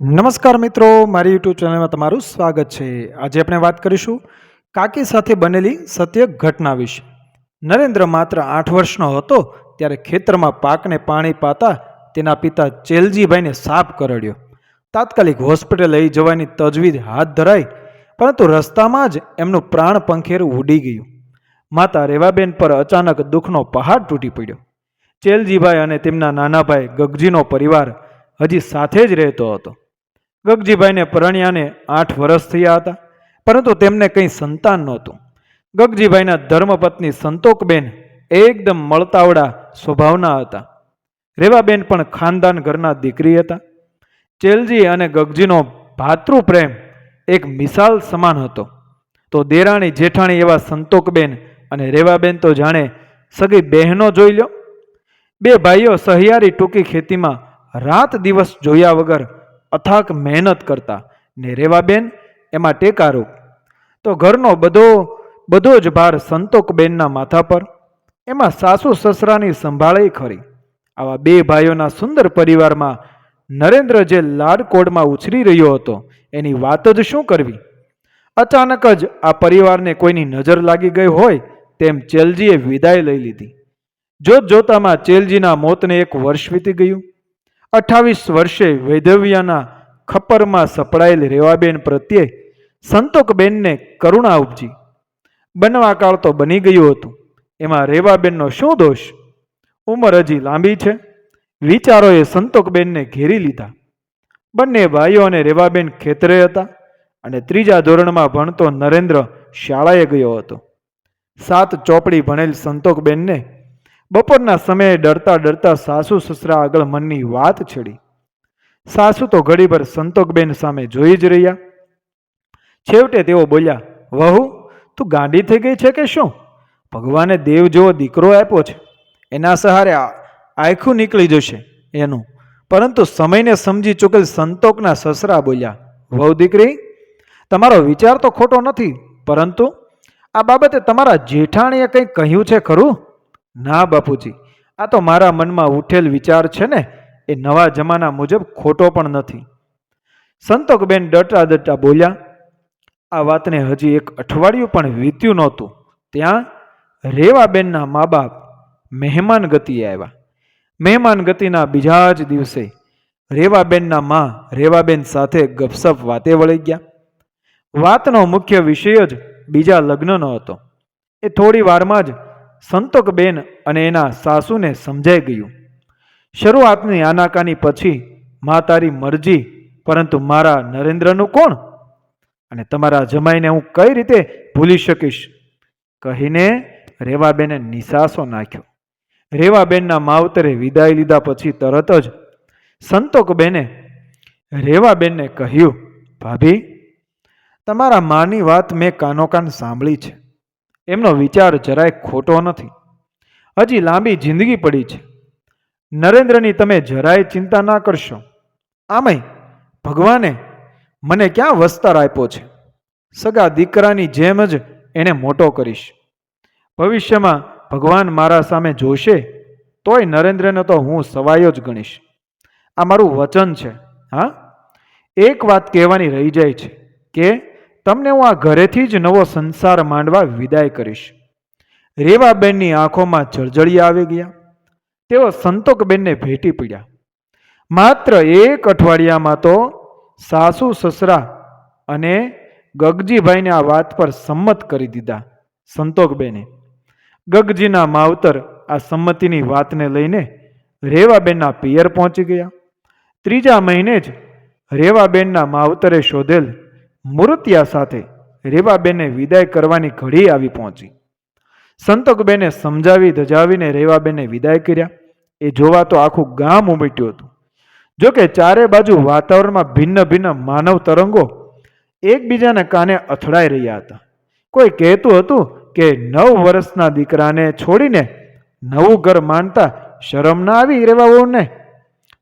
નમસ્કાર મિત્રો, મારી યુટ્યુબ ચેનલમાં તમારું સ્વાગત છે. આજે આપણે વાત કરીશું કાકી સાથે બનેલી સત્ય ઘટના વિશે. નરેન્દ્ર માત્ર આઠ વર્ષનો હતો ત્યારે ખેતરમાં પાકને પાણી પાતા તેના પિતા ચેલજીભાઈને સાપ કરડ્યો. તાત્કાલિક હોસ્પિટલ લઈ જવાની તજવીજ હાથ ધરાઈ, પરંતુ રસ્તામાં જ એમનું પ્રાણ પંખેરું ઉડી ગયું. માતા રેવાબેન પર અચાનક દુઃખનો પહાડ તૂટી પડ્યો. ચેલજીભાઈ અને તેમના નાના ભાઈ ગગજીનો પરિવાર હજી સાથે જ રહેતો હતો. ગગજીભાઈને પરણ્યાને આઠ વર્ષ થયા હતા, પરંતુ તેમને કંઈ સંતાન નહોતું. ગગજીભાઈના ધર્મપત્ની સંતોકબેન એકદમ મળતાવડા સ્વભાવના હતા. રેવાબેન પણ ખાનદાન ઘરના દીકરી હતા. ચેલજી અને ગગજીનો ભાતૃપ્રેમ એક મિસાલ સમાન હતો. તો દેરાણી જેઠાણી એવા સંતોકબેન અને રેવાબેન તો જાણે સગી બહેનો જોઈ લ્યો. બે ભાઈઓ સહિયારી ટૂંકી ખેતીમાં રાત દિવસ જોયા વગર અથાક મહેનત કરતા. ને રેવાબેન એમાં ટેકારૂપ તો ઘરનો બધો બધો જ ભાર સંતોકબેનના માથા પર. એમાં સાસુ સસરાની સંભાળે ખરી. આવા બે ભાઈઓના સુંદર પરિવારમાં નરેન્દ્ર જે લાડકોડમાં ઉછરી રહ્યો હતો, એની વાત જ શું કરવી? અચાનક જ આ પરિવારને કોઈની નજર લાગી ગઈ હોય, તેમ ચેલજીએ વિદાય લઈ લીધી. જોત જોતામાં ચેલજીના મોતને એક વર્ષ વીતી ગયું. અઠ્ઠાવીસ વર્ષે વૈધવ્યના ખપરમાં સપડાયેલ રેવાબેન પ્રત્યે સંતોકબેનને કરુણા ઉપજી. બનવાકાળ તો બની ગયું હતું. એમાં રેવાબેનનો શું દોષ? ઉંમર હજી લાંબી છે. વિચારોએ સંતોકબેનને ઘેરી લીધા. બંને ભાઈઓ અને રેવાબેન ખેતરે હતા અને ત્રીજા ધોરણમાં ભણતો નરેન્દ્ર શાળાએ ગયો હતો. સાત ચોપડી ભણેલ સંતોકબેનને બપોરના સમયે ડરતા ડરતા સાસુ સસરા આગળ મનની વાત છેડી. સાસુ તો ઘડીભર સંતોકબેન સામે જોઈ જ રહ્યા. છેવટે તેઓ બોલ્યા, વહુ, તું ગાંડી થઈ ગઈ છે કે શું? ભગવાને દેવ જેવો દીકરો આપ્યો છે. એના સહારે આખું નીકળી જશે એનું. પરંતુ સમયને સમજી ચૂકેલ સંતોકના સસરા બોલ્યા, વહુ દીકરી, તમારો વિચાર તો ખોટો નથી, પરંતુ આ બાબતે તમારા જેઠાણીએ કંઈ કહ્યું છે ખરું? ના બાપુજી, આ તો મારા મનમાં ઉઠેલ વિચાર છે ને, એ નવા જમાના મુજબ ખોટો પણ નથી. સંતોકબેન ડટા ડટા બોલ્યા, આ વાતને હજી એક અઠવાડિયું પણ વીત્યું નહોતું. ત્યાં રેવાબેનના મા બાપ મહેમાન ગતિએ આવ્યા. મહેમાન ગતિના બીજા જ દિવસે રેવાબેનના મા રેવાબેન સાથે ગપસપ વાતે વળી ગયા. વાતનો મુખ્ય વિષય જ બીજા લગ્નનો હતો. એ થોડી વારમાં જ સંતોકબેન અને એના સાસુને સમજાઈ ગયું. શરૂઆતની આનાકાની પછી, મા તારી મરજી, પરંતુ મારા નરેન્દ્રનું કોણ? અને તમારા જમાઈને હું કઈ રીતે ભૂલી શકીશ? કહીને રેવાબેને નિશાસો નાખ્યો. રેવાબેનના માવતરે વિદાય લીધા પછી તરત જ સંતોકબેને રેવાબેનને કહ્યું, ભાભી, તમારા માની વાત મેં કાનોકાન સાંભળી છે. એમનો વિચાર જરાય ખોટો નથી. હજી લાંબી જિંદગી પડી છે. નરેન્દ્રની તમે જરાય ચિંતા ના કરશો. આમય ભગવાને મને ક્યાં વસ્તાર આપ્યો છે? સગા દીકરાની જેમ જ એને મોટો કરીશ. ભવિષ્યમાં ભગવાન મારા સામે જોશે, તોય નરેન્દ્રને તો હું સવાયો જ ગણીશ. આ મારું વચન છે, હા? એક વાત કહેવાની રહી જાય છે કે તમને હું આ ઘરેથી જ નવો સંસાર માંડવા વિદાય કરીશ. રેવાબેનની આંખોમાં જળજળી આવી ગયા. તેઓ સંતોકબેનને ભેટી પડ્યા. માત્ર એક અઠવાડિયામાં તો સાસુ, સસરા અને ગગજીભાઈને આ વાત પર સંમત કરી દીધા સંતોકબેને. ગગજીના માવતર આ સંમતિની વાતને લઈને રેવાબેનના પિયર પહોંચી ગયા. ત્રીજા મહિને જ રેવાબેનના માવતરે શોધેલ મૂર્તિયા સાથે રેવાબેને વિદાય કરવાની ઘડી આવી પહોંચી. સંતોકબેને સમજાવી ધજાવીને રેવાબેને વિદાય કર્યા. એ જોવા તો આખું ગામ ઉમટ્યું હતું. જોકે ચારે બાજુ વાતાવરણમાં ભિન્ન ભિન્ન માનવ તરંગો એકબીજાના કાને અથડાઈ રહ્યા હતા. કોઈ કહેતું હતું કે નવ વર્ષના દીકરાને છોડીને નવું ઘર માનતા શરમ ના આવી રેવાઓને?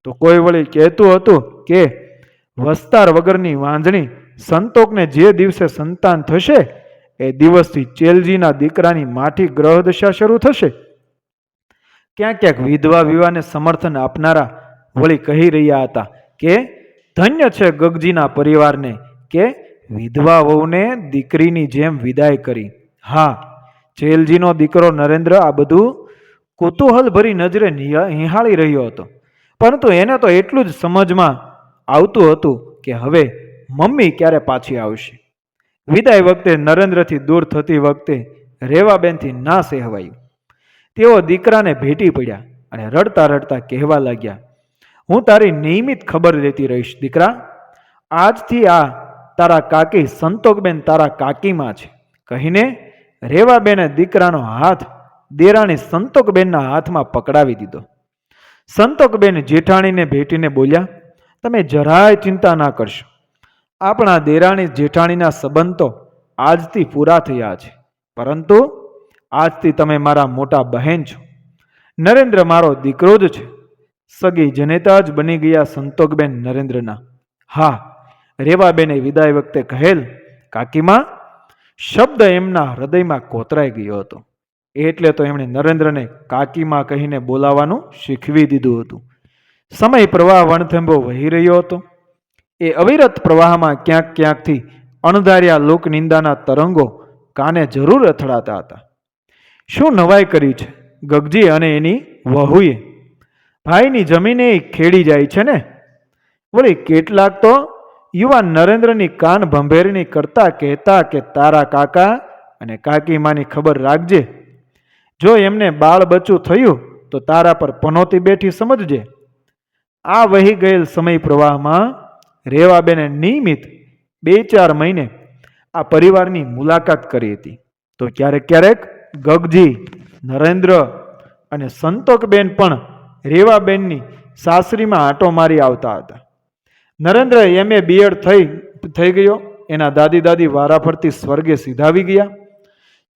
તો કોઈ વળી કહેતું હતું કે વસ્તાર વગરની વાંજણી સંતોકને જે દિવસે સંતાન થશે, એ દિવસથી ચેલજીના દીકરાની માઠી ગ્રહ દશા શરૂ થશે. ક્યાંક ક્યાંક વિધવા વિવાહને સમર્થન આપનારા વળી કહી રહ્યા હતા કે, ધન્ય છે ગગજીના પરિવારને કે વિધવા વહુને દીકરીની જેમ વિદાય કરી. હા જેલજીનો દીકરો નરેન્દ્ર આ બધું કુતૂહલ ભરી નજરે નિહા- નિહાળી રહ્યો હતો. પરંતુ એને તો એટલું જ સમજમાં આવતું હતું કે હવે મમ્મી ક્યારે પાછી આવશે? વિદાય વખતે નરેન્દ્રથી દૂર થતી વખતે રેવાબેનથી ના સહેવાયું. તેઓ દીકરાને ભેટી પડ્યા અને રડતા રડતા કહેવા લાગ્યા, હું તારી નિયમિત ખબર લેતી રહીશ, દીકરા. આજથી આ તારા કાકી સંતોકબેન તારા કાકીમાં છે. કહીને રેવાબેને દીકરાનો હાથ દેરાણી સંતોકબેનના હાથમાં પકડાવી દીધો. સંતોકબેન જેઠાણીને ભેટીને બોલ્યા, તમે જરાય ચિંતા ના કરશો. આપણા દેરાણી જેઠાણીના સંબંધ આજથી પૂરા થયા છે. પરંતુ આજથી તમે મારા મોટા બહેન છો. નરેન્દ્ર મારો દીકરો જ છે. સગી જનેતા જ બની ગયા સંતોકબેન નરેન્દ્રના. હા, રેવાબેને વિદાય વખતે કહેલ, કાકીમાં, શબ્દ એમના હૃદયમાં કોતરાઈ ગયો હતો. એટલે તો એમણે નરેન્દ્રને કાકીમાં કહીને બોલાવવાનું શીખવી દીધું હતું. સમય પ્રવાહ વણથંભો વહી રહ્યો હતો. એ અવિરત પ્રવાહમાં ક્યાંક ક્યાંકથી અણધાર્યા લોકનિંદાના તરંગો કાને જરૂર અથડાતા હતા. શું નવાઈ કરી છે? ગગજી અને એની વહુએ. ભાઈની જમીને ખેડી જાય છે ને? વળી કેટલાક તો યુવાન નરેન્દ્રની કાન ભંભેરણી કરતા કહેતા કે તારા કાકા અને કાકીમાની ખબર રાખજે. જો એમને બાળ બચ્ચું થયું તો તારા પર પનોતી બેઠી સમજજે. આ વહી ગયેલ સમય પ્રવાહમાં રેવાબેને નિયમિત બે ચાર મહિને આ પરિવારની મુલાકાત કરી હતી. તો ક્યારેક ક્યારેક ગગજી, નરેન્દ્ર અને સંતોકબેન પણ રેવાબેનની સાસરીમાં આંટો મારી આવતા હતા. નરેન્દ્ર એમએ બીએડ થઈ થઈ ગયો. એના દાદી દાદી વારા ફરતી સ્વર્ગે સીધાવી ગયા.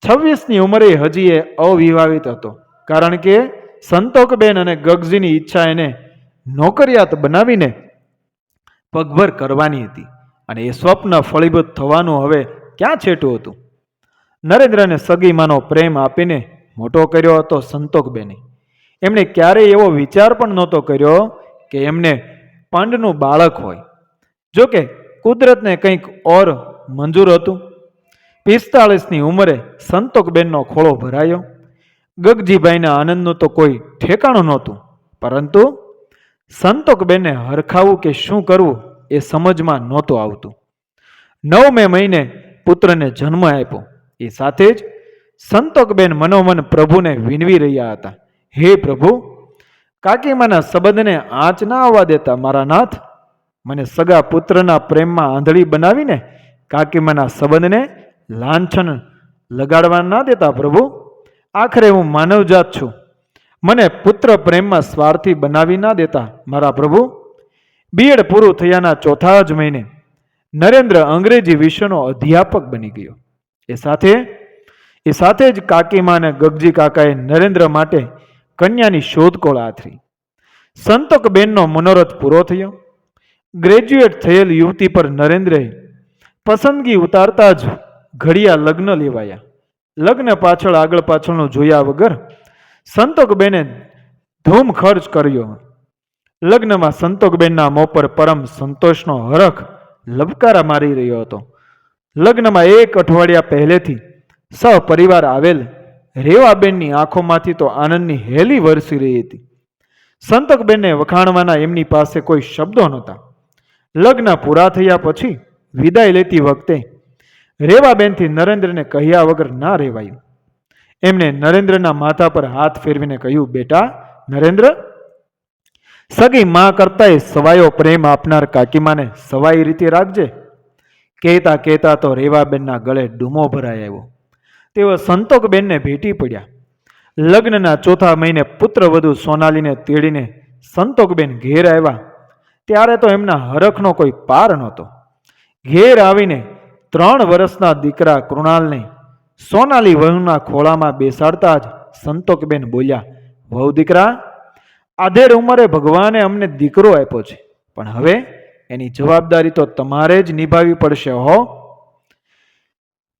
છવ્વીસની ઉંમરે હજી એ અવિવાહિત હતો. કારણ કે સંતોકબેન અને ગગજીની ઈચ્છા એને નોકરિયાત બનાવીને પગભર કરવાની હતી અને એ સ્વપ્ન ફળીભૂત થવાનું હવે ક્યાં છેટું હતું? નરેન્દ્રને સગીમાનો પ્રેમ આપીને મોટો કર્યો હતો સંતોકબેને એમણે ક્યારેય એવો વિચાર પણ નહોતો કર્યો કે એમને પાંડનું બાળક હોય. જો કે કુદરતને કંઈક ઓર મંજૂર હતું. પિસ્તાળીસની ઉંમરે સંતોકબેનનો ખોળો ભરાયો. ગગજીભાઈના આનંદનું તો કોઈ ઠેકાણું નહોતું. પરંતુ સંતોકબેનને હરખાવું કે શું કરવું એ સમજમાં નહોતું આવતું. નવ મે મહિને પુત્રને જન્મ આપ્યો. એ સાથે જ સંતોકબેન મનોમન પ્રભુને વિનવી રહ્યા હતા. હે પ્રભુ, કાકીમાના સંબંધને આંચ ના આવવા દેતા મારા નાથ? મને સગા પુત્રના પ્રેમમાં આંધળી બનાવીને કાકીમાના સંબંધને લાંછન લગાડવા ના દેતા પ્રભુ? આખરે હું માનવજાત છું. મને પુત્ર પ્રેમમાં સ્વાર્થી બનાવી ના દેતા, મારા પ્રભુ. બીએડ પૂરું થયાના ચોથા જ મહિને નરેન્દ્ર અંગ્રેજી વિષયનો અધ્યાપક બની ગયો. એ સાથે એ સાથે જ કાકીમા અને ગગજી કાકાએ નરેન્દ્ર માટે કન્યાની શોધખોળ આથરી. સંતોકબેનનો મનોરથ પૂરો થયો. ગ્રેજ્યુએટ થયેલ યુવતી પર નરેન્દ્રએ પસંદગી ઉતારતા જ ઘડિયા લગ્ન લેવાયા. લગ્ન પાછળ આગળ પાછળનું જોયા વગર સંતોકબેને ધૂમ ખર્ચ કર્યો. લગ્નમાં સંતોકબેનના મોં પર પરમ સંતોષનો હરખ લબકારા મારી રહ્યો હતો. લગ્નમાં એક અઠવાડિયા પહેલેથી સહપરિવાર આવેલ રેવાબેનની આંખોમાંથી તો આનંદની હેલી વરસી રહી હતી. સંતકબેનને વખાણવાના એમની પાસે કોઈ શબ્દો નહોતા. લગ્ન પૂરા થયા પછી વિદાય લેતી વખતે રેવાબેનથી નરેન્દ્રને કહ્યા વગર ના રહેવાયું એમણે નરેન્દ્રના માથા પર હાથ ફેરવીને કહ્યું, બેટા, નરેન્દ્ર, સગી મા કરતાંય સવાયો પ્રેમ આપનાર કાકીમાને સવાઈ રીતે રાખજે. કહેતા કહેતા તો રેવાબેનના ગળે ડૂમો ભરાઈ આવ્યો. તેઓ સંતોકબેનને ભેટી પડ્યા. લગ્નના ચોથા મહિને પુત્રવધુ સોનાલીને તેડીને સંતોકબેન ઘેર આવ્યા. ત્યારે તો એમના હરખનો કોઈ પાર નહોતો. ઘેર આવીને ત્રણ વર્ષના દીકરા કૃણાલને સોનાલી વહુના ખોળામાં બેસાડતા જ સંતોકબેન બોલ્યા, વહુ દીકરા આધેર ઉંમરે ભગવાને અમને દીકરો આપ્યો છે, પણ હવે એની જવાબદારી તો તમારે જ નિભાવી પડશે હો.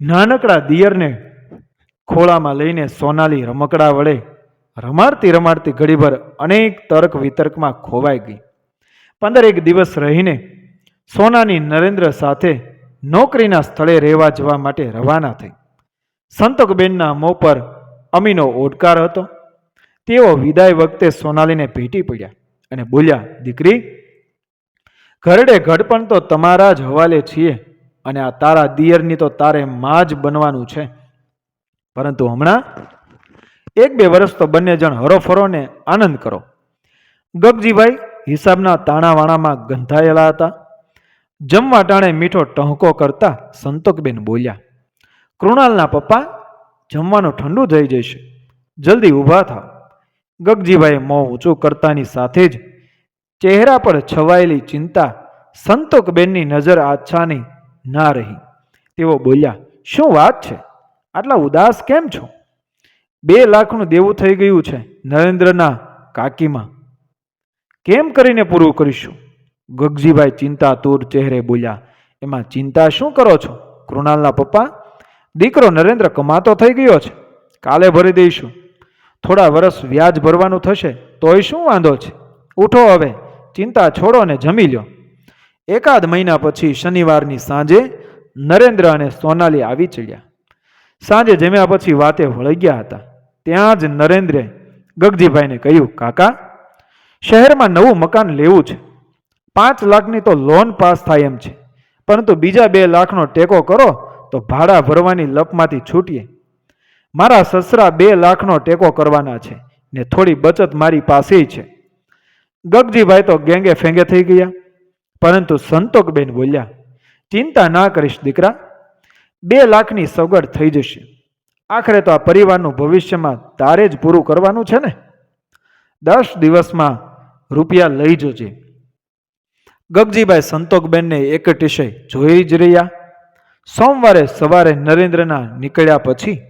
નાનકડા દિયરને ખોળામાં લઈને સોનાલી રમકડા વડે રમાડતી રમાડતી ઘડીભર અનેક તર્ક વિતર્કમાં ખોવાઈ ગઈ. પંદર એક દિવસ રહીને સોનાની નરેન્દ્ર સાથે નોકરીના સ્થળે રહેવા જવા માટે રવાના થઈ. સંતોકબેનના મોં પર અમીનો ઓડકાર હતો. તેઓ વિદાય વખતે સોનાલીને ભેટી પડ્યા અને બોલ્યા, દીકરી, ઘરડે ઘડપણ તો તમારા જ હવાલે છીએ અને આ તારા દિયરની તો તારે માં જ બનવાનું છે. પરંતુ હમણાં એક બે વર્ષ તો બંને જણ હરોફરો ને આનંદ કરો. ગગજીભાઈ હિસાબના તાણાવાણામાં ગંધાયેલા હતા. જમવા ટાણે મીઠો ટહકો કરતા સંતોકબેન બોલ્યા કૃણાલના પપ્પા જમવાનું ઠંડુ થઈ જશે. જલ્દી ઊભા થાવ ગગજીભાઈએ મોં ઊંચું કરતાની સાથે જ ચહેરા પર છવાયેલી ચિંતા સંતોકબેનની નજર આછાની ના રહી. તેઓ બોલ્યા, શું વાત છે? આટલા ઉદાસ કેમ છો? બે લાખનું દેવું થઈ ગયું છે નરેન્દ્રના કાકીમાં. કેમ કરીને પૂરું કરીશું? ગગજીભાઈ ચિંતાતુર ચહેરે બોલ્યા, એમાં ચિંતા શું કરો છો, કૃણાલના પપ્પા? દીકરો નરેન્દ્ર કમાતો થઈ ગયો છે. કાલે ભરી દઈશું. થોડા વર્ષ વ્યાજ ભરવાનું થશે, તોય શું વાંધો છે? ઉઠો હવે, ચિંતા છોડો ને જમી લ્યો. એકાદ મહિના પછી શનિવારની સાંજે નરેન્દ્ર અને સોનાલી આવી ચડ્યા. સાંજે જમ્યા પછી વાતે વળગ્યા ગયા હતા. ત્યાં જ નરેન્દ્રે ગગજીભાઈને કહ્યું, કાકા, શહેરમાં નવું મકાન લેવું છે. પાંચ લાખની તો લોન પાસ થાય એમ છે. પરંતુ બીજા બે લાખનો ટેકો કરો તો ભાડા ભરવાની લપમાંથી છૂટીએ. મારા સસરા બે લાખનો ટેકો કરવાના છે ને થોડી બચત મારી પાસે છે. ગગજીભાઈ તો ગેંગે ફેંગે થઈ ગયા. પરંતુ સંતોકબેન બોલ્યા, ચિંતા ના કરીશ દીકરા, બે લાખની સગવડ થઈ જશે. આખરે તો આ પરિવારનું ભવિષ્યમાં તારે જ પૂરું કરવાનું છે ને? દસ દિવસમાં રૂપિયા લઈ જજે. ગગજીભાઈ સંતોકબેનને એક ટીશે જોઈ જ રહ્યા. સોમવારે સવારે નરેન્દ્રના નીકળ્યા પછી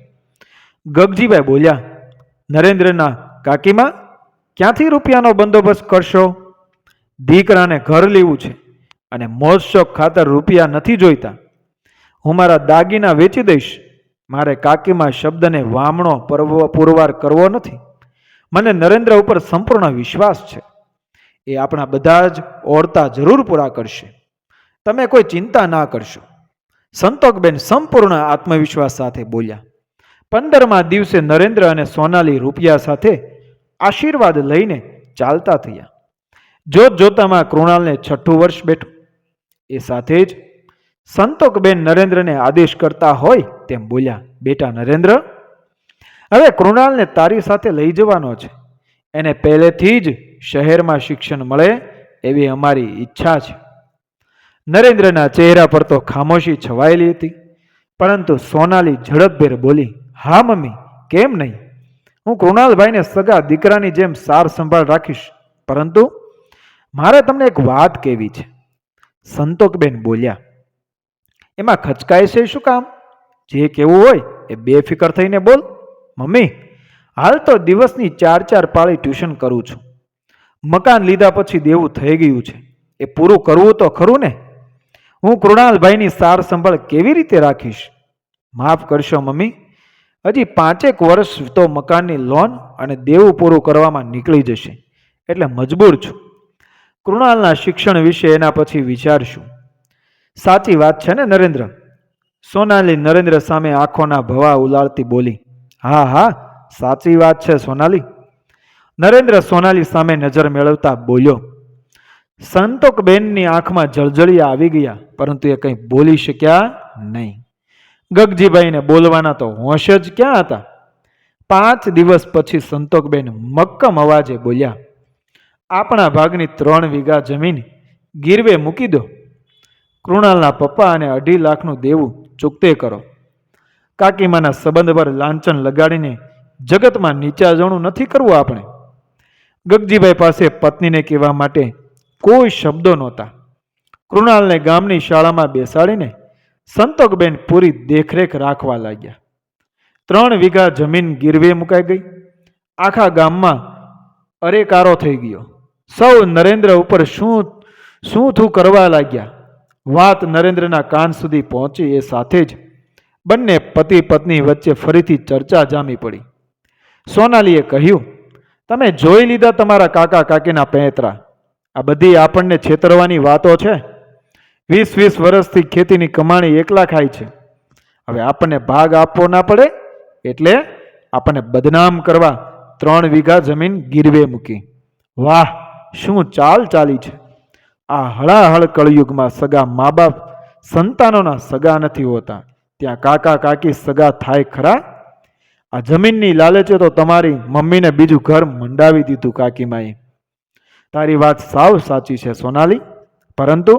ગગજીભાઈ બોલ્યા, નરેન્દ્રના કાકીમાં, ક્યાંથી રૂપિયાનો બંદોબસ્ત કરશો? દીકરાને ઘર લેવું છે અને મોજ શોખ ખાતર રૂપિયા નથી જોઈતા. હું મારા દાગીના વેચી દઈશ. મારે કાકીમાં શબ્દને વામણો પરવ, પુરવાર કરવો નથી. મને નરેન્દ્ર ઉપર સંપૂર્ણ વિશ્વાસ છે. એ આપણા બધા જ ઓળતા જરૂર પૂરા કરશે. તમે કોઈ ચિંતા ના કરશો. સંતોકબેન સંપૂર્ણ આત્મવિશ્વાસ સાથે બોલ્યા. પંદરમા દિવસે નરેન્દ્ર અને સોનાલી રૂપિયા સાથે આશીર્વાદ લઈને ચાલતા થયા. જોત જોતામાં કૃણાલને છઠ્ઠું વર્ષ બેઠું. એ સાથે જ સંતોકબેન નરેન્દ્રને આદેશ કરતા હોય તેમ બોલ્યા, બેટા નરેન્દ્ર, હવે કૃણાલને તારી સાથે લઈ જવાનો છે. એને પહેલેથી જ શહેરમાં શિક્ષણ મળે એવી અમારી ઈચ્છા છે. નરેન્દ્રના ચહેરા પર તો ખામોશી છવાયેલી હતી, પરંતુ સોનાલી ઝડપભેર બોલી, હા, મમ્મી, કેમ નહીં? હું કૃણાલભાઈને સગા દીકરાની જેમ સાર સંભાળ રાખીશ, પરંતુ મારે તમને એક વાત કહેવી છે. સંતોકબેન બોલ્યા, એમાં ખચકાય છે શું કામ? જે કેવું હોય એ બેફિકર થઈને બોલ. મમ્મી, હાલ તો દિવસની ચાર ચાર પાળી ટ્યુશન કરું છું. મકાન લીધા પછી દેવું થઈ ગયું છે. એ પૂરું કરવું તો ખરું ને? હું કૃણાલભાઈની સાર સંભાળ કેવી રીતે રાખીશ? માફ કરશો મમ્મી. હજી પાંચેક વર્ષ તો મકાનની લોન અને દેવું પૂરું કરવામાં નીકળી જશે, એટલે મજબૂર છું. કૃણાલના શિક્ષણ વિશે એના પછી વિચારશું. સાચી વાત છે ને નરેન્દ્ર? સોનાલી નરેન્દ્ર સામે આંખોના ભવા ઉલાળતી બોલી. હા હા, સાચી વાત છે સોનાલી. નરેન્દ્ર સોનાલી સામે નજર મેળવતા બોલ્યો. સંતોકબેનની આંખમાં જળજળિયા આવી ગયા, પરંતુ એ કંઈ બોલી શક્યા નહીં. ગગજીભાઈને બોલવાના તો હોશ જ ક્યાં હતા? પાંચ દિવસ પછી સંતોકબેન મક્કમ અવાજે બોલ્યા, આપણા ભાગની ત્રણ વીઘા જમીન ગીરવે મૂકી દો. કૃણાલના પપ્પા અને અઢી લાખનું દેવું ચૂકતે કરો. કાકીમાના સંબંધ પર લાંચન લગાડીને જગતમાં નીચાજણું નથી કરવું આપણે. ગગજીભાઈ પાસે પત્નીને કહેવા માટે કોઈ શબ્દો નહોતા. કૃણાલને ગામની શાળામાં બેસાડીને સંતોકબેન પૂરી દેખરેખ રાખવા લાગ્યા. ત્રણ વીઘા જમીન ગીરવે મુકાઈ ગઈ. આખા ગામમાં અરેકારો થઈ ગયો. સૌ નરેન્દ્ર ઉપર શું શું થું કરવા લાગ્યા? વાત નરેન્દ્રના કાન સુધી પહોંચી એ સાથે જ બંને પતિ પત્ની વચ્ચે ફરીથી ચર્ચા જામી પડી. સોનાલીએ કહ્યું, તમે જોઈ લીધા તમારા કાકા કાકીના પેંતરા આ બધી આપણને છેતરવાની વાતો છે. વીસ વીસ વર્ષથી ખેતીની કમાણી એકલા ખાય છે. હવે આપણને ભાગ આપવો ના પડે, એટલે આપણને બદનામ કરવા ત્રણ વીઘા જમીન ગીરવે મૂકી. વાહ, શું ચાલ ચાલી છે? આ હળાહળ કળયુગમાં સગા મા બાપ સંતાનોના સગા નથી હોતા. ત્યાં કાકા કાકી સગા થાય ખરા? આ જમીનની લાલચે તો તમારી મમ્મીને બીજું ઘર મંડાવી દીધું કાકીમાએ. તારી વાત સાવ સાચી છે સોનાલી. પરંતુ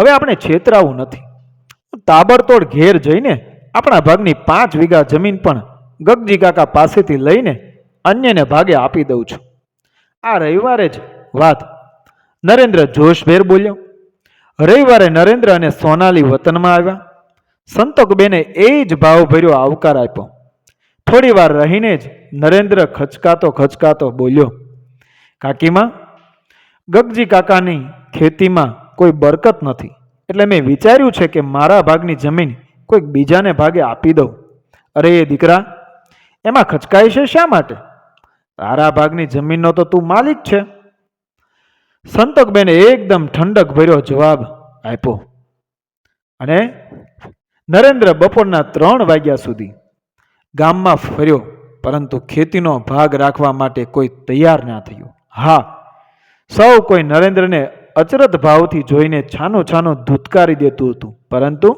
હવે આપણે છેતરાવું નથી. તાબડતોડ ઘેર જઈને આપણા ભાગની પાંચ વીઘા જમીન પણ ગગજી કાકા પાસેથી લઈને અન્યને ભાગે આપી દઉં છું. આ રવિવારે જ વાત નરેન્દ્ર જોશભેર બોલ્યો. રવિવારે નરેન્દ્ર અને સોનાલી વતનમાં આવ્યા. સંતોકબેને એ જ ભાવભર્યો આવકાર આપ્યો. થોડી વાર રહીને જ નરેન્દ્ર ખચકાતો ખચકાતો બોલ્યો કાકીમાં? ગગજી કાકાની ખેતીમાં કોઈ બરકત નથી. એટલે મેં વિચાર્યું છે કે મારા ભાગની જમીન કોઈક બીજાને ભાગે આપી દઉં. અરે એ દીકરા, એમાં ખચકાય છે શા માટે? તારા ભાગની જમીનનો તો તું માલિક છે. સંતોકબેને એકદમ ઠંડક ભર્યો જવાબ આપ્યો. અને નરેન્દ્ર બપોરના ત્રણ વાગ્યા સુધી ગામમાં ફર્યો, પરંતુ ખેતીનો ભાગ રાખવા માટે કોઈ તૈયાર ના થયું. હા, સૌ કોઈ નરેન્દ્રને અચરત ભાવથી જોઈને છાનું છાનું ધૂતકારી દેતું હતું. પરંતુ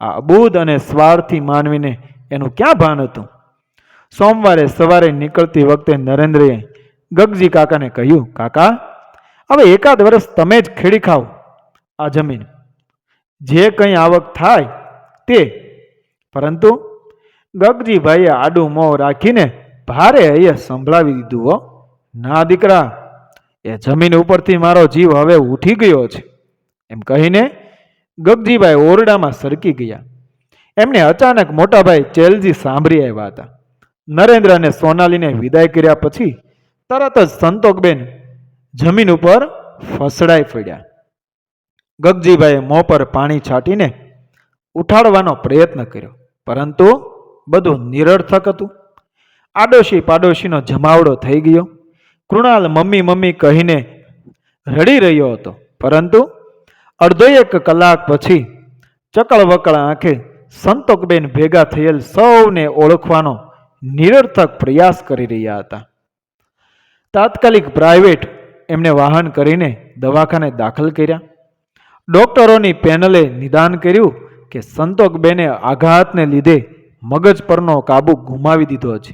આ અબૂધ અને સ્વાર્થી માનવીને એનું ક્યાં ભાન હતું? સોમવારે સવારે નીકળતી વખતે નરેન્દ્રએ ગગજી કાકાને કહ્યું, કાકા, હવે એકાદ વર્ષ તમે જ ખેડી ખાઓ આ જમીન. જે કંઈ આવક થાય તે. પરંતુ ગગજીભાઈએ આડું મોં રાખીને ભારે હૈયે સંભળાવી દીધું, હો. ના દીકરા, એ જમીન ઉપરથી મારો જીવ હવે ઉઠી ગયો છે. એમ કહીને ગગજીભાઈ ઓરડામાં સરકી ગયા. એમને અચાનક મોટાભાઈ ચેલજી સાંભળી આવ્યા હતા. નરેન્દ્ર અને સોનાલીને વિદાય કર્યા પછી તરત જ સંતોકબેન જમીન ઉપર ફસડાઈ પડ્યા ગગજીભાઈએ મોં પર પાણી છાંટીને ઉઠાડવાનો પ્રયત્ન કર્યો, પરંતુ બધું નિરર્થક હતું. આડોશી પાડોશીનો જમાવડો થઈ ગયો. કૃણાલ મમ્મી મમ્મી કહીને રડી રહ્યો હતો. પરંતુ અડધો એક કલાક પછી ચકળવકળ આંખે સંતોકબેન ભેગા થયેલ સૌને ઓળખવાનો નિરર્થક પ્રયાસ કરી રહ્યા હતા. તાત્કાલિક પ્રાઇવેટ એમને વાહન કરીને દવાખાને દાખલ કર્યા. ડોક્ટરોની પેનલે નિદાન કર્યું કે સંતોકબેને આઘાતને લીધે મગજ પરનો કાબુ ગુમાવી દીધો છે.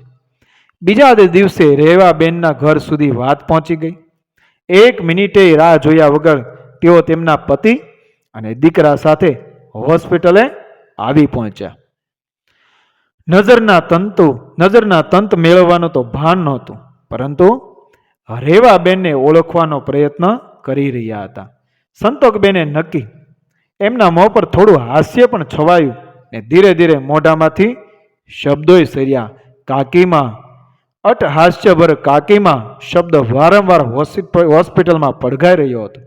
બીજા દિવસે રેવાબેનના ઘર સુધી વાત પહોંચી ગઈ. એક મિનિટે રાહ જોયા વગર તેઓ તેમના પતિ અને દીકરા સાથે હોસ્પિટલે આવી પહોંચ્યા. નજરના તંતુ, નજરના તંત મેળવવાનું તો ભાન નહોતું, પરંતુ રેવાબેનને ઓળખવાનો પ્રયત્ન કરી રહ્યા હતા. સંતોકબેને નક્કી, એમના મોં પર થોડું હાસ્ય પણ છવાયું ને ધીરે ધીરે મોઢામાંથી શબ્દોય સર્યા, કાકીમાં અટહાસ્યભર કાકીમાં શબ્દ વારંવાર હોસ્પિટલમાં પડઘાઈ રહ્યો હતો.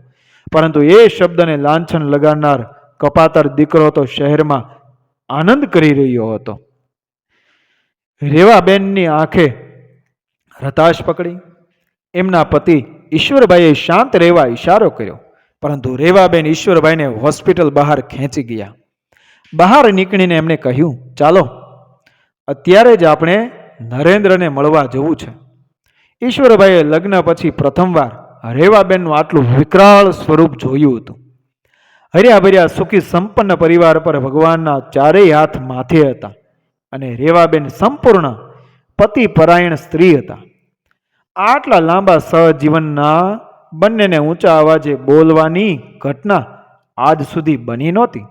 પરંતુ એ શબ્દને લાંછન લગાડનાર કપાતર દીકરો તો શહેરમાં આનંદ કરી રહ્યો હતો. રેવાબેનની આંખે રતાશ પકડી. એમના પતિ ઈશ્વરભાઈએ શાંત રહેવા ઈશારો કર્યો, પરંતુ રેવાબેન ઈશ્વરભાઈને હોસ્પિટલ બહાર ખેંચી ગયા. બહાર નીકળીને એમણે કહ્યું, ચાલો, અત્યારે જ આપણે નરેન્દ્રને મળવા જવું છે. ઈશ્વરભાઈએ લગ્ન પછી પ્રથમવાર રેવાબેનનું આટલું વિકરાળ સ્વરૂપ જોયું હતું. હર્યા ભર્યા સુખી સંપન્ન પરિવાર પર ભગવાનના ચારેય હાથ માથે હતા અને રેવાબેન સંપૂર્ણ પતિ પરાયણ સ્ત્રી હતા. આટલા લાંબા સહજીવનના બંનેને ઊંચા અવાજે બોલવાની ઘટના આજ સુધી બની નહોતી.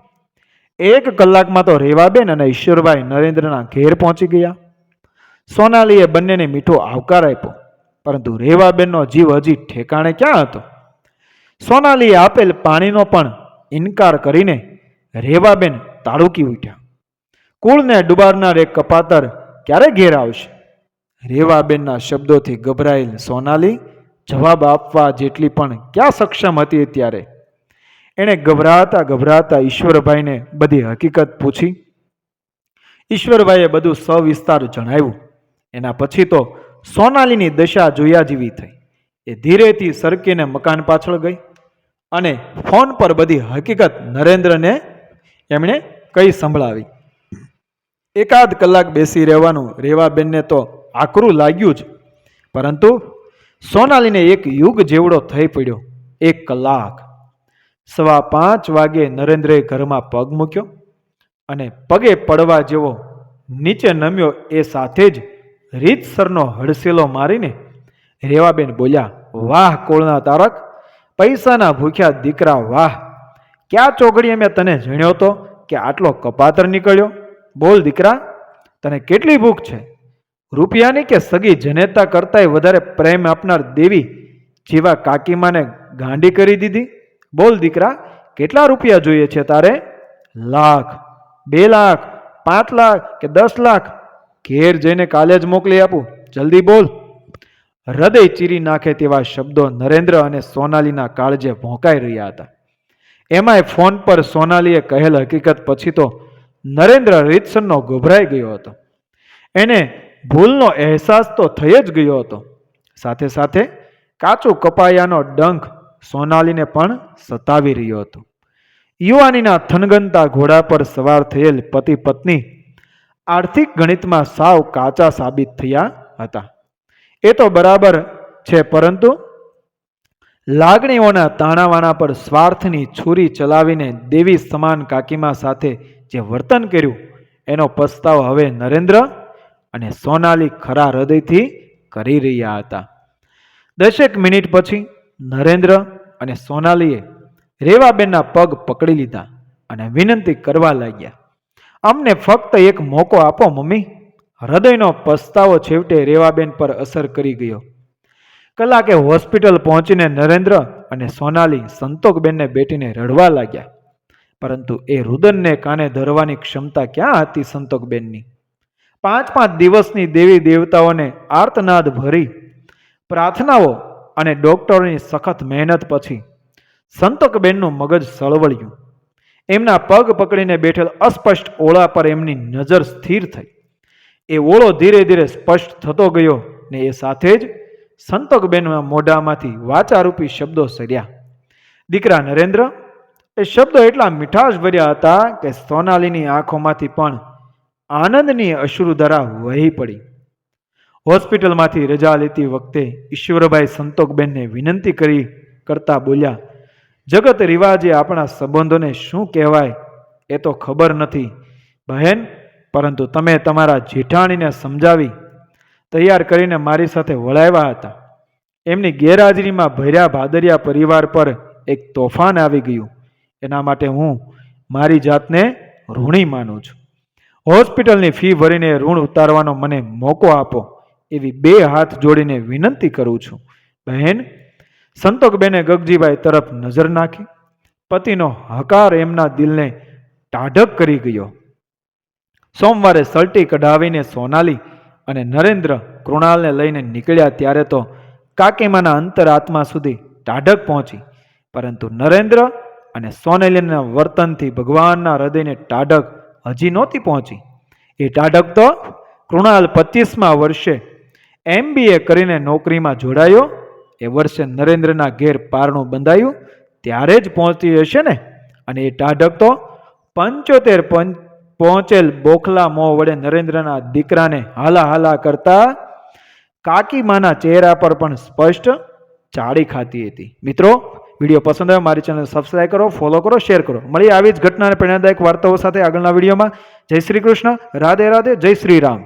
એક કલાકમાં તો રેવાબેન અને ઈશ્વરભાઈ નરેન્દ્રના ઘેર પહોંચી ગયા. સોનાલીએ બંનેને મીઠો આવકાર આપ્યો. પરંતુ રેવાબેનનો જીવ હજી ઠેકાણે ક્યાં હતો? સોનાલીએ આપેલ પાણીનો પણ ઇનકાર કરીને રેવાબેન તાળુકી ઉઠ્યા. કુળને ડુબાડનાર એક કપાતર ક્યારે ઘેર આવશે? રેવાબેનના શબ્દોથી ગભરાયેલ સોનાલી જવાબ આપવા જેટલી પણ ક્યાં સક્ષમ હતી ત્યારે? એણે ગભરાતા ગભરાતા ઈશ્વરભાઈને બધી હકીકત પૂછી. ઈશ્વરભાઈએ બધું સવિસ્તાર જણાવ્યું. એના પછી તો સોનાલીની દશા જોયા જેવી થઈ. એ ધીરેથી સરકીને મકાન પાછળ ગઈ અને ફોન પર બધી હકીકત નરેન્દ્રને એમણે કઈ સંભળાવી. એકાદ કલાક બેસી રહેવાનું રેવાબેનને તો આકરું લાગ્યું જ. પરંતુ સોનાલીને એક યુગ જેવડો થઈ પડ્યો, એક કલાક. સવા પાંચ વાગે નરેન્દ્રએ ઘરમાં પગ મૂક્યો અને પગે પડવા જેવો નીચે નમ્યો એ સાથે જ રીતસરનો હડસેલો મારીને રેવાબેન બોલ્યા, વાહ, કોળના તારક! પૈસાના ભૂખ્યા દીકરા, વાહ! ક્યાં ચોઘડીએ મેં તને જણ્યો તો કે આટલો કપાતર નીકળ્યો? બોલ, દીકરા, તને કેટલી ભૂખ છે? રૂપિયાની કે સગી જનેતા કરતાંય વધારે પ્રેમ આપનાર દેવી જેવા કાકીમાને ગાંડી કરી દીધી? બોલ, દીકરા, કેટલા રૂપિયા જોઈએ છે તારે? લાખ, બે લાખ, પાંચ લાખ કે દસ લાખ? ઘેર જઈને કાલે જ મોકલી આપું. જલ્દી બોલ. હૃદય ચીરી નાખે તેવા શબ્દો નરેન્દ્ર અને સોનાલીના કાળજે ભોંકાઈ રહ્યા હતા. એમાંય ફોન પર સોનાલીએ કહેલ હકીકત પછી તો નરેન્દ્ર રીતસરનો ગભરાઈ ગયો હતો. એને ભૂલનો અહેસાસ તો થઈ જ ગયો હતો. સાથે સાથે કાચું કપાયાનો ડંખ સોનાલીને પણ સતાવી રહ્યો હતો. યુવાનીના થનગનતા ઘોડા પર સવાર થયેલ પતિ પત્ની આર્થિક ગણિતમાં સાવ કાચા સાબિત થયા હતા. એ તો બરાબર છે, પરંતુ લાગણીઓના તાણાવાણા પર સ્વાર્થની છુરી ચલાવીને દેવી સમાન કાકીમા સાથે જે વર્તન કર્યું, એનો પસ્તાવ હવે નરેન્દ્ર અને સોનાલી ખરા હૃદયથી કરી રહ્યા હતા. દસેક મિનિટ પછી નરેન્દ્ર અને સોનાલીએ રેવાબેનના પગ પકડી લીધા અને વિનંતી કરવા લાગ્યા. અમને ફક્ત એક મોકો આપો, મમ્મી. હૃદયનો પસ્તાવો છેવટે રેવાબેન પર અસર કરી ગયો. કલાકે હોસ્પિટલ પહોંચીને નરેન્દ્ર અને સોનાલી સંતોકબેનને બેટીને રડવા લાગ્યા. પરંતુ એ રુદનને કાને ધરવાની ક્ષમતા ક્યાં હતી સંતોકબેનની પાંચ પાંચ દિવસની દેવી દેવતાઓને આર્તનાદ ભરી, પ્રાર્થનાઓ અને ડોક્ટરોની સખત મહેનત પછી સંતોકબેનનું મગજ સળવળ્યું. એમના પગ પકડીને બેઠેલ અસ્પષ્ટ ઓળા પર એમની નજર સ્થિર થઈ. એ ઓળો ધીરે ધીરે સ્પષ્ટ થતો ગયો ને એ સાથે જ સંતોકબેનના મોઢામાંથી વાચારૂપી શબ્દો સર્યા. દીકરા નરેન્દ્ર, એ શબ્દો એટલા મીઠાશ ભર્યા હતા કે સોનાલીની આંખોમાંથી પણ આનંદની અશ્રુધારા વહી પડી. હોસ્પિટલમાંથી રજા લેતી વખતે ઈશ્વરભાઈ સંતોકબેનને વિનંતી કરી કરતા બોલ્યા જગત રિવાજે આપણા સંબંધોને શું કહેવાય એ તો ખબર નથી. બહેન, પરંતુ તમે તમારા જેઠાણીને સમજાવી, તૈયાર કરીને મારી સાથે વળાવ્યા હતા. એમની ગેરહાજરીમાં ભર્યા ભાદરિયા પરિવાર પર એક તોફાન આવી ગયું. એના માટે હું મારી જાતને ઋણી માનું છું. હોસ્પિટલની ફી ભરીને ઋણ ઉતારવાનો મને મોકો આપો એવી બે હાથ જોડીને વિનંતી કરું છું. બહેન સંતોકબેને ગગજીભાઈ તરફ નજર નાખી. પતિનો હકાર એમના દિલને ટાઢક કરી ગયો. સોમવારે સલટી કઢાવીને સોનાલી અને નરેન્દ્ર કૃણાલને લઈને નીકળ્યા ત્યારે તો કાકીમાના અંતરાત્મા સુધી ટાઢક પહોંચી. પરંતુ નરેન્દ્ર અને સોનેલીના વર્તનથી ભગવાનના હૃદયને ટાઢક હજી નહોતી પહોંચી. એ ટાઢક તો કૃણાલ પચીસમાં વર્ષે એમબીએ કરીને નોકરીમાં જોડાયો એ વર્ષે નરેન્દ્રના ઘેર પારણું બંધાયું, ત્યારે જ પહોંચતી હશે ને? અને એ ટાઢક તો પંચોતેર પંચ પહોંચેલ બોખલા મોં વડે નરેન્દ્રના દીકરાને હાલા હાલા કરતા કાકીમાના ચહેરા પર પણ સ્પષ્ટ ચાળી ખાતી હતી. મિત્રો, વીડિયો પસંદ આવે મારી ચેનલ સબસ્ક્રાઈબ કરો ફોલો કરો શેર કરો. મળી આવી જ ઘટના અને પ્રેરણાદાયક વાર્તાઓ સાથે આગળના વિડીયોમાં. જય શ્રી કૃષ્ણ. રાધે રાધે, જય શ્રી રામ.